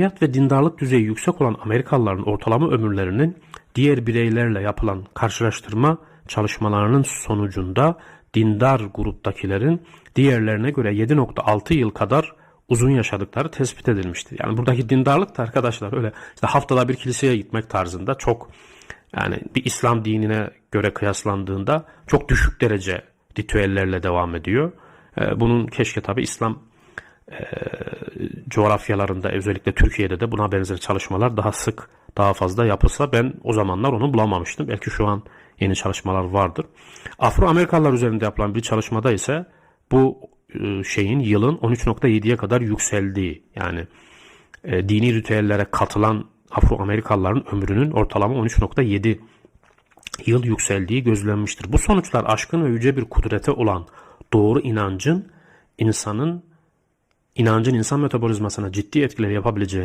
Hayat ve dindarlık düzeyi yüksek olan Amerikalıların ortalama ömürlerinin diğer bireylerle yapılan karşılaştırma çalışmalarının sonucunda dindar gruptakilerin diğerlerine göre 7.6 yıl kadar uzun yaşadıkları tespit edilmiştir. Yani buradaki dindarlık da arkadaşlar öyle işte haftada bir kiliseye gitmek tarzında çok yani bir İslam dinine göre kıyaslandığında çok düşük derece ritüellerle devam ediyor. Ee, Bunun keşke tabi İslam coğrafyalarında özellikle Türkiye'de de buna benzer çalışmalar daha sık daha fazla yapılsa ben o zamanlar onu bulamamıştım. Belki şu an yeni çalışmalar vardır. Afro Amerikalılar üzerinde yapılan bir çalışmada ise bu e, şeyin yılın 13.7'ye kadar yükseldiği yani e, dini ritüellere katılan Afro Amerikalıların ömrünün ortalama 13.7 yıl yükseldiği gözlenmiştir. Bu sonuçlar aşkın ve yüce bir kudrete olan doğru inancın insanın inancın insan metabolizmasına ciddi etkileri yapabileceğini